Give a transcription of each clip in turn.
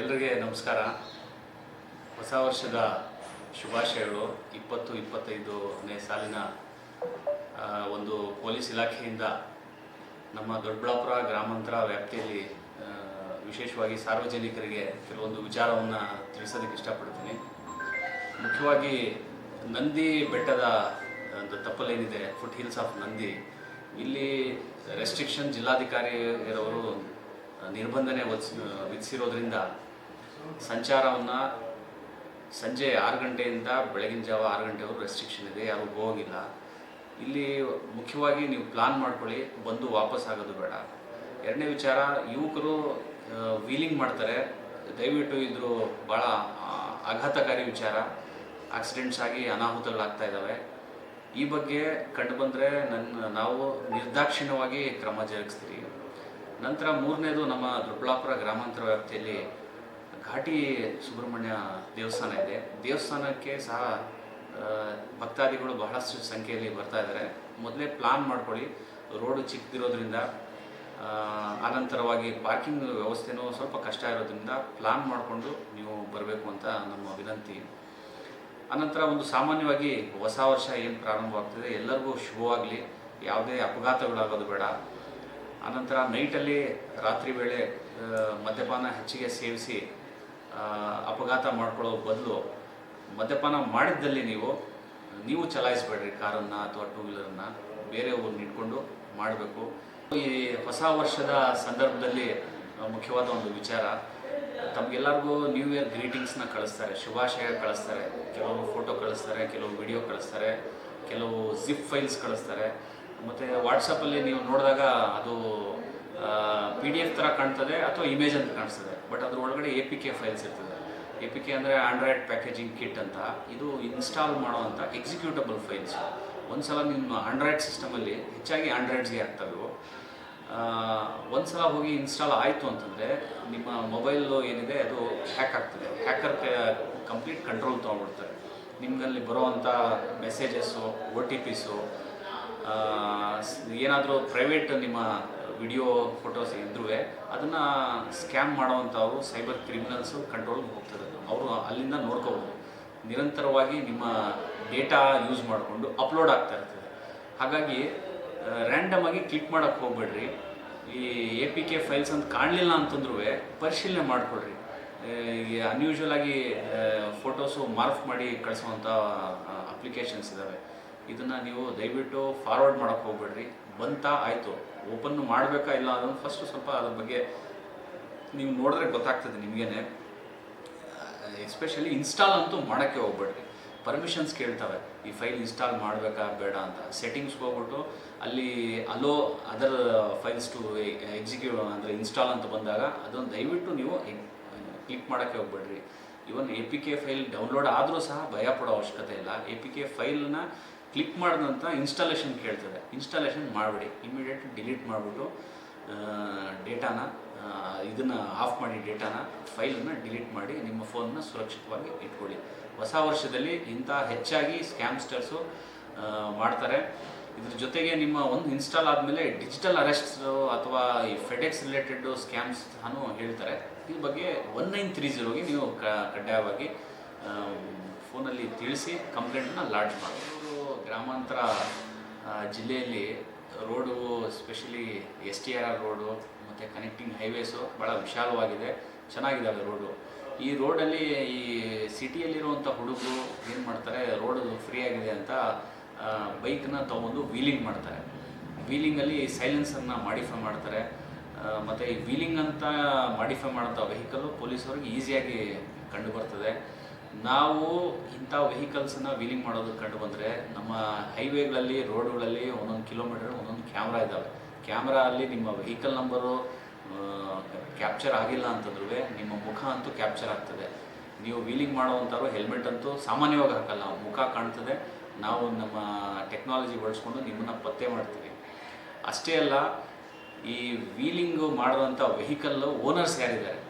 ಎಲ್ರಿಗೆ ನಮಸ್ಕಾರ. ಹೊಸ ವರ್ಷದ ಶುಭಾಶಯಗಳು. ಇಪ್ಪತ್ತು ಇಪ್ಪತ್ತೈದನೇ ಸಾಲಿನ ಒಂದು ಪೊಲೀಸ್ ಇಲಾಖೆಯಿಂದ ನಮ್ಮ ದೊಡ್ಡಬಳ್ಳಾಪುರ ಗ್ರಾಮಾಂತರ ವ್ಯಾಪ್ತಿಯಲ್ಲಿ ವಿಶೇಷವಾಗಿ ಸಾರ್ವಜನಿಕರಿಗೆ ಕೆಲವೊಂದು ವಿಚಾರವನ್ನು ತಿಳಿಸೋದಕ್ಕೆ ಇಷ್ಟಪಡ್ತೀನಿ. ಮುಖ್ಯವಾಗಿ ನಂದಿ ಬೆಟ್ಟದ, ಒಂದು ತಪ್ಪಲೇನಿದೆ, ಫುಟ್ ಹಿಲ್ಸ್ ಆಫ್ ನಂದಿ. ಇಲ್ಲಿ ರೆಸ್ಟ್ರಿಕ್ಷನ್ ಜಿಲ್ಲಾಧಿಕಾರಿಯರವರು ನಿರ್ಬಂಧನೆ ವಿಧಿಸಿರೋದ್ರಿಂದ ಸಂಚಾರವನ್ನು ಸಂಜೆ ಆರು ಗಂಟೆಯಿಂದ ಬೆಳಗಿನ ಜಾವ ಆರು ಗಂಟೆವರೆಗೂ ರೆಸ್ಟ್ರಿಕ್ಷನ್ ಇದೆ, ಯಾರು ಹೋಗಿಲ್ಲ. ಇಲ್ಲಿ ಮುಖ್ಯವಾಗಿ ನೀವು ಪ್ಲಾನ್ ಮಾಡ್ಕೊಳ್ಳಿ, ಬಂದು ವಾಪಸ್ ಆಗೋದು ಬೇಡ. ಎರಡನೇ ವಿಚಾರ, ಯುವಕರು ವೀಲಿಂಗ್ ಮಾಡ್ತಾರೆ. ದಯವಿಟ್ಟು ಇದ್ರು ಭಾಳ ಆಘಾತಕಾರಿ ವಿಚಾರ. ಆಕ್ಸಿಡೆಂಟ್ಸ್ ಆಗಿ ಅನಾಹುತಗಳಾಗ್ತಾ ಇದ್ದಾವೆ ಈ ಬಗ್ಗೆ ಕಂಡು ಬಂದರೆ ನನ್ನ ನಾವು ನಿರ್ದಾಕ್ಷಿಣ್ಯವಾಗಿ ಕ್ರಮ ಜರುಗಿಸ್ತೀವಿ. ನಂತರ ಮೂರನೇದು ನಮ್ಮ ದೊಡ್ಡಬಳ್ಳಾಪುರ ಗ್ರಾಮಾಂತರ ವ್ಯಾಪ್ತಿಯಲ್ಲಿ ಘಾಟಿ ಸುಬ್ರಹ್ಮಣ್ಯ ದೇವಸ್ಥಾನ ಇದೆ. ದೇವಸ್ಥಾನಕ್ಕೆ ಸಹ ಭಕ್ತಾದಿಗಳು ಬಹಳಷ್ಟು ಸಂಖ್ಯೆಯಲ್ಲಿ ಬರ್ತಾ ಇದ್ದಾರೆ. ಮೊದಲೇ ಪ್ಲಾನ್ ಮಾಡ್ಕೊಳ್ಳಿ. ರೋಡು ಚಿಕ್ಕದಿರೋದ್ರಿಂದ ಆ, ಆನಂತರವಾಗಿ ಪಾರ್ಕಿಂಗ್ ವ್ಯವಸ್ಥೆನೂ ಸ್ವಲ್ಪ ಕಷ್ಟ ಇರೋದ್ರಿಂದ ಪ್ಲಾನ್ ಮಾಡಿಕೊಂಡು ನೀವು ಬರಬೇಕು ಅಂತ ನಮ್ಮ ವಿನಂತಿ. ಅನಂತರ ಒಂದು ಸಾಮಾನ್ಯವಾಗಿ ಹೊಸ ವರ್ಷ ಏನು ಪ್ರಾರಂಭವಾಗ್ತದೆ ಎಲ್ಲರಿಗೂ ಶುಭವಾಗಲಿ. ಯಾವುದೇ ಅಪಘಾತಗಳಾಗೋದು ಬೇಡ. ಅನಂತರ ನೈಟಲ್ಲಿ ರಾತ್ರಿ ವೇಳೆ ಮದ್ಯಪಾನ ಹೆಚ್ಚಿಗೆ ಸೇವಿಸಿ ಅಪಘಾತ ಮಾಡ್ಕೊಳ್ಳೋ ಬದಲು ಮದ್ಯಪಾನ ಮಾಡಿದ್ದಲ್ಲಿ ನೀವು ನೀವು ಚಲಾಯಿಸಬೇಡ್ರಿ ಕಾರನ್ನು ಅಥವಾ ಟೂ ವೀಲರನ್ನು ಬೇರೆ ಊರನ್ನ ಇಟ್ಕೊಂಡು ಮಾಡಬೇಕು. ಈ ಹೊಸ ವರ್ಷದ ಸಂದರ್ಭದಲ್ಲಿ ಮುಖ್ಯವಾದ ಒಂದು ವಿಚಾರ, ತಮಗೆಲ್ಲರಿಗೂ ನ್ಯೂ ಇಯರ್ ಗ್ರೀಟಿಂಗ್ಸ್ನ ಕಳಿಸ್ತಾರೆ, ಶುಭಾಶಯ ಕಳಿಸ್ತಾರೆ, ಕೆಲವು ಫೋಟೋ ಕಳಿಸ್ತಾರೆ, ಕೆಲವು ವಿಡಿಯೋ ಕಳಿಸ್ತಾರೆ, ಕೆಲವು ಜಿಪ್ ಫೈಲ್ಸ್ ಕಳಿಸ್ತಾರೆ. ಮತ್ತು ವಾಟ್ಸಪ್ಪಲ್ಲಿ ನೀವು ನೋಡಿದಾಗ ಅದು ಪಿ ಡಿ ಎಫ್ ಥರ ಕಾಣ್ತದೆ ಅಥವಾ ಇಮೇಜ್ ಅಂತ ಕಾಣಿಸ್ತದೆ. ಬಟ್ ಅದ್ರ ಒಳಗಡೆ ಎ ಪಿ ಕೆ ಫೈಲ್ಸ್ ಇರ್ತದೆ. ಎ ಪಿ ಕೆ ಅಂದರೆ ಆಂಡ್ರಾಯ್ಡ್ ಪ್ಯಾಕೇಜಿಂಗ್ ಕಿಟ್ ಅಂತ. ಇದು ಇನ್ಸ್ಟಾಲ್ ಮಾಡುವಂಥ ಎಕ್ಸಿಕ್ಯೂಟಬಲ್ ಫೈಲ್ಸ್ ಒಂದು ಸಲ ನಿಮ್ಮ ಆಂಡ್ರಾಯ್ಡ್ ಸಿಸ್ಟಮಲ್ಲಿ ಹೆಚ್ಚಾಗಿ ಆಂಡ್ರಾಯ್ಡ್ಸ್ಗೆ ಆಗ್ತವೆ ಒಂದು ಸಲ ಹೋಗಿ ಇನ್ಸ್ಟಾಲ್ ಆಯಿತು ಅಂತಂದರೆ ನಿಮ್ಮ ಮೊಬೈಲು ಏನಿದೆ ಅದು ಹ್ಯಾಕ್ ಆಗ್ತದೆ. ಹ್ಯಾಕರ್ ಕಂಪ್ಲೀಟ್ ಕಂಟ್ರೋಲ್ ತೊಗೊಂಡ್ಬಿಡ್ತಾರೆ. ನಿಮ್ಮಲ್ಲಿ ಬರೋವಂಥ ಮೆಸೇಜಸ್ಸು ಒ ಟಿ ಪಿಸು ಏನಾದರೂ ಪ್ರೈವೇಟ್ ನಿಮ್ಮ ವಿಡಿಯೋ ಫೋಟೋಸ್ ಇದ್ರೂ ಅದನ್ನು ಸ್ಕ್ಯಾಮ್ ಮಾಡೋವಂಥವ್ರು ಸೈಬರ್ ಕ್ರಿಮಿನಲ್ಸು ಕಂಟ್ರೋಲ್ಗೆ ಹೋಗ್ತದೆ. ಅವರು ಅಲ್ಲಿಂದ ನೋಡ್ಕೋಬೋದು. ನಿರಂತರವಾಗಿ ನಿಮ್ಮ ಡೇಟಾ ಯೂಸ್ ಮಾಡಿಕೊಂಡು ಅಪ್ಲೋಡ್ ಆಗ್ತಾ ಇರ್ತದೆ. ಹಾಗಾಗಿ ರ್ಯಾಂಡಮ್ ಆಗಿ ಕ್ಲಿಕ್ ಮಾಡೋಕ್ಕೆ ಹೋಗ್ಬೇಡ್ರಿ. ಈ ಎ ಪಿ ಕೆ ಫೈಲ್ಸ್ ಅಂತ ಕಾಣಲಿಲ್ಲ ಅಂತಂದ್ರೂ ಪರಿಶೀಲನೆ ಮಾಡಿಕೊಡ್ರಿ. ಈ ಅನ್ಯೂಶುವಲ್ ಆಗಿ ಫೋಟೋಸು ಮಾರ್ಫ್ ಮಾಡಿ ಕಳಿಸುವಂಥ ಅಪ್ಲಿಕೇಶನ್ಸ್ ಇದ್ದಾವೆ ಇದನ್ನು ನೀವು ದಯವಿಟ್ಟು ಫಾರ್ವರ್ಡ್ ಮಾಡೋಕ್ಕೆ ಹೋಗ್ಬೇಡ್ರಿ. ಬಂತಾ ಆಯಿತು. ಓಪನ್ ಮಾಡಬೇಕಾ ಇಲ್ಲ ಅದನ್ನು ಫಸ್ಟು ಸ್ವಲ್ಪ ಅದ್ರ ಬಗ್ಗೆ ನೀವು ನೋಡಿದ್ರೆ ಗೊತ್ತಾಗ್ತದೆ ನಿಮಗೇನೆ. ಎಸ್ಪೆಷಲಿ ಇನ್ಸ್ಟಾಲ್ ಅಂತೂ ಮಾಡೋಕ್ಕೆ ಹೋಗ್ಬೇಡ್ರಿ. ಪರ್ಮಿಷನ್ಸ್ ಕೇಳ್ತವೆ. ಈ ಫೈಲ್ ಇನ್ಸ್ಟಾಲ್ ಮಾಡಬೇಕಾ ಬೇಡ ಅಂತ. ಸೆಟ್ಟಿಂಗ್ಸ್ಗೆ ಹೋಗ್ಬಿಟ್ಟು ಅಲ್ಲಿ allow other files to execute ಅಂದರೆ ಇನ್ಸ್ಟಾಲ್ ಅಂತ ಬಂದಾಗ ಅದೊಂದು ದಯವಿಟ್ಟು ನೀವು ಕ್ಲಿಕ್ ಮಾಡೋಕ್ಕೆ ಹೋಗ್ಬೇಡ್ರಿ. Even A P K file download ಆದರೂ ಸಹ ಭಯ ಪಡೋ ಅವಶ್ಯಕತೆ ಇಲ್ಲ. ಎ ಪಿ ಕೆ ಫೈಲ್ನ ಕ್ಲಿಕ್ ಮಾಡಿದಂಥ ಇನ್ಸ್ಟಾಲೇಷನ್ ಕೇಳ್ತದೆ. ಇನ್ಸ್ಟಾಲೇಷನ್ ಮಾಡಿಬಿಡಿ. ಇಮಿಡಿಯೇಟ್ ಡಿಲೀಟ್ ಮಾಡಿಬಿಟ್ಟು ಡೇಟಾನ ಇದನ್ನು ಆಫ್ ಮಾಡಿ ಡೇಟಾನ ಫೈಲನ್ನು ಡಿಲೀಟ್ ಮಾಡಿ ನಿಮ್ಮ ಫೋನ್ನ ಸುರಕ್ಷಿತವಾಗಿ ಇಟ್ಕೊಳ್ಳಿ. ಹೊಸ ವರ್ಷದಲ್ಲಿ ಇಂಥ ಹೆಚ್ಚಾಗಿ ಸ್ಕ್ಯಾಮ್ಸ್ಟರ್ಸು ಮಾಡ್ತಾರೆ. ಇದ್ರ ಜೊತೆಗೆ ನಿಮ್ಮ ಒಂದು ಇನ್ಸ್ಟಾಲ್ ಆದಮೇಲೆ ಡಿಜಿಟಲ್ ಅರೆಸ್ಟ್ ಅಥವಾ ಈ ಫೆಡೆಕ್ಸ್ ರಿಲೇಟೆಡ್ ಸ್ಕ್ಯಾಮ್ಸ್ ಅನ್ನು ಹೇಳ್ತಾರೆ. ಈ ಬಗ್ಗೆ ಒನ್ ನೈನ್ ತ್ರೀ ಜೀರೋಗೆ ನೀವು ಕಡ್ಡಾಯವಾಗಿ ಫೋನಲ್ಲಿ ತಿಳಿಸಿ ಕಂಪ್ಲೇಂಟನ್ನ ಲಾಡ್ಜ್ ಮಾಡಬೇಕು ಗ್ರಾಮಾಂತರ ಜಿಲ್ಲೆಯಲ್ಲಿ road specially S T R R road ಮತ್ತು ಕನೆಕ್ಟಿಂಗ್ ಹೈವೇಸು ಭಾಳ ವಿಶಾಲವಾಗಿದೆ. ಚೆನ್ನಾಗಿದೆ ಅದು ರೋಡು. ಈ ರೋಡಲ್ಲಿ ಈ ಸಿಟಿಯಲ್ಲಿರುವಂಥ ಹುಡುಗರು ಏನು ಮಾಡ್ತಾರೆ, ರೋಡು ಫ್ರೀ ಆಗಿದೆ ಅಂತ ಬೈಕ್ನ ತೊಗೊಂಡು ವೀಲಿಂಗ್ ಮಾಡ್ತಾರೆ. ವೀಲಿಂಗಲ್ಲಿ ಸೈಲೆನ್ಸರ್ನ ಮಾಡಿಫೈ ಮಾಡ್ತಾರೆ. ಮತ್ತು ಈ ವೀಲಿಂಗ್ ಅಂತ ಮಾಡಿಫೈ ಮಾಡೋಂಥ ವೆಹಿಕಲ್ಲು ಪೊಲೀಸವ್ರಿಗೆ ಈಸಿಯಾಗಿ ಕಂಡು ಬರ್ತದೆ. ನಾವು ಇಂಥ ವೆಹಿಕಲ್ಸನ್ನು ವೀಲಿಂಗ್ ಮಾಡೋದು ಕಂಡು ಬಂದರೆ ನಮ್ಮ ಹೈವೇಗಳಲ್ಲಿ ರೋಡ್ಗಳಲ್ಲಿ ಒಂದೊಂದು ಕಿಲೋಮೀಟರ್ ಒಂದೊಂದು ಕ್ಯಾಮ್ರಾ ಇದ್ದಾವೆ ಕ್ಯಾಮ್ರಾ ಅಲ್ಲಿ ನಿಮ್ಮ ವೆಹಿಕಲ್ ನಂಬರು ಕ್ಯಾಪ್ಚರ್ ಆಗಿಲ್ಲ ಅಂತಂದ್ರೂ ನಿಮ್ಮ ಮುಖ ಅಂತೂ ಕ್ಯಾಪ್ಚರ್ ಆಗ್ತದೆ. ನೀವು ವೀಲಿಂಗ್ ಮಾಡುವಂಥವ್ರು ಹೆಲ್ಮೆಟ್ ಅಂತೂ ಸಾಮಾನ್ಯವಾಗಿ ಹಾಕಲ್ಲ. ಮುಖ ಕಾಣ್ತದೆ. ನಾವು ನಮ್ಮ ಟೆಕ್ನಾಲಜಿ ಬಳಸ್ಕೊಂಡು ನಿಮ್ಮನ್ನು ಪತ್ತೆ ಮಾಡ್ತೀವಿ. ಅಷ್ಟೇ ಅಲ್ಲ, ಈ ವೀಲಿಂಗು ಮಾಡುವಂಥ ವೆಹಿಕಲ್ಲು ಓನರ್ಸ್ ಯಾರಿದ್ದಾರೆ?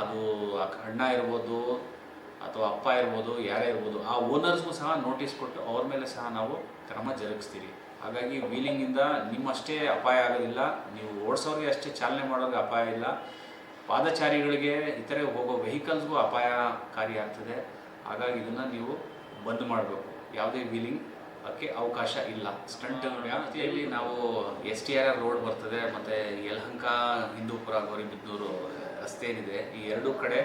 ಅದು ಅಣ್ಣ ಇರ್ಬೋದು ಅಥವಾ ಅಪ್ಪ ಇರ್ಬೋದು ಯಾರೇ ಇರ್ಬೋದು ಆ ಓನರ್ಸ್ಗೂ ಸಹ ನೋಟಿಸ್ ಕೊಟ್ಟು ಅವ್ರ ಮೇಲೆ ಸಹ ನಾವು ಕ್ರಮ ಜರುಗಿಸ್ತೀರಿ. ಹಾಗಾಗಿ ವೀಲಿಂಗಿಂದ ನಿಮ್ಮಷ್ಟೇ ಅಪಾಯ ಆಗೋದಿಲ್ಲ. ನೀವು ಓಡಿಸೋರಿಗೆ ಅಷ್ಟೇ ಚಾಲನೆ ಮಾಡೋರಿಗೆ ಅಪಾಯ ಇಲ್ಲ. ಪಾದಚಾರಿಗಳಿಗೆ ಇತರೆ ಹೋಗೋ ವೆಹಿಕಲ್ಸ್ಗೂ ಅಪಾಯಕಾರಿ ಆಗ್ತದೆ. ಹಾಗಾಗಿ ಇದನ್ನು ನೀವು ಬಂದ್ ಮಾಡಬೇಕು. ಯಾವುದೇ ವೀಲಿಂಗ್ ಅದಕ್ಕೆ ಅವಕಾಶ ಇಲ್ಲ. ಸ್ಟಂಟ್ ಇಲ್ಲಿ ನಾವು S T R R road ಬರ್ತದೆ ಮತ್ತು ಯಲಹಂಕ ಹಿಂದೂಪುರ ಗೌರಿಬಿದ್ದೂರು ರಸ್ತೆ ಏನಿದೆ ಈ ಎರಡೂ ಕಡೆ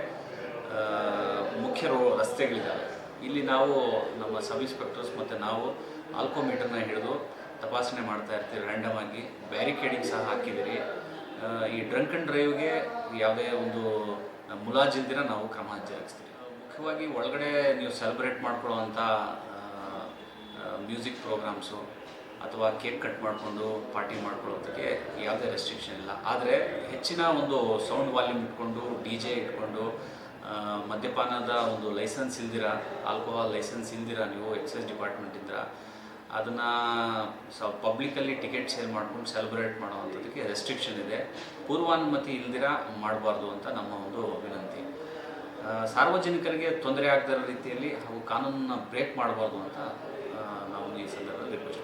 ಮುಖ್ಯ ರೋ ರಸ್ತೆಗಳಿದ್ದಾವೆ. ಇಲ್ಲಿ ನಾವು ನಮ್ಮ ಸಬ್ ಇನ್ಸ್ಪೆಕ್ಟರ್ಸ್ ಮತ್ತು ನಾವು ಆಲ್ಕೋಮೀಟರ್ನ ಹಿಡಿದು ತಪಾಸಣೆ ಮಾಡ್ತಾ ಇರ್ತೀವಿ ರ್ಯಾಂಡಮ್ ಆಗಿ. ಬ್ಯಾರಿಕೇಡಿಂಗ್ ಸಹ ಹಾಕಿದ್ದೀರಿ. ಈ ಡ್ರಂಕ್ ಆ್ಯಂಡ್ ಡ್ರೈವ್ಗೆ ಯಾವುದೇ ಒಂದು ಮುಲಾಜಿಲ್ದಿರ ನಾವು ಕ್ರಮ ಜರುಗಿಸ್ತೀವಿ ಮುಖ್ಯವಾಗಿ ಒಳಗಡೆ ನೀವು ಸೆಲೆಬ್ರೇಟ್ ಮಾಡ್ಕೊಳ್ಳುವಂಥ ಮ್ಯೂಸಿಕ್ ಪ್ರೋಗ್ರಾಮ್ಸು ಅಥವಾ ಕೇಕ್ ಕಟ್ ಮಾಡಿಕೊಂಡು ಪಾರ್ಟಿ ಮಾಡ್ಕೊಳ್ಳೋದಕ್ಕೆ ಯಾವುದೇ ರೆಸ್ಟ್ರಿಕ್ಷನ್ ಇಲ್ಲ. ಆದರೆ ಹೆಚ್ಚಿನ ಒಂದು ಸೌಂಡ್ ವಾಲ್ಯೂಮ್ ಇಟ್ಕೊಂಡು ಡಿ ಜೆ ಇಟ್ಕೊಂಡು ಮದ್ಯಪಾನದ ಒಂದು ಲೈಸೆನ್ಸ್ ಇಲ್ದಿರ, ಆಲ್ಕೋಹಾಲ್ ಲೈಸೆನ್ಸ್ ಇಲ್ದಿರ ನೀವು ಎಕ್ಸೈಸ್ ಡಿಪಾರ್ಟ್ಮೆಂಟಿಂದ ಅದನ್ನು ಸ ಪಬ್ಲಿಕಲ್ಲಿ ಟಿಕೆಟ್ ಸೇಲ್ ಮಾಡ್ಕೊಂಡು ಸೆಲೆಬ್ರೇಟ್ ಮಾಡೋವಂಥದ್ದಕ್ಕೆ ರೆಸ್ಟ್ರಿಕ್ಷನ್ ಇದೆ. ಪೂರ್ವಾನುಮತಿ ಇಲ್ದಿರ ಮಾಡಬಾರ್ದು ಅಂತ ನಮ್ಮ ಒಂದು ವಿನಂತಿ ಸಾರ್ವಜನಿಕರಿಗೆ ತೊಂದರೆ ಆಗದ ರೀತಿಯಲ್ಲಿ ಹಾಗೂ ಕಾನೂನನ್ನ ಬ್ರೇಕ್ ಮಾಡಬಾರ್ದು ಅಂತ ನಾವು ಈ ಸಂದರ್ಭದಲ್ಲಿ ರಿಕ್ವೆಸ್ಟ್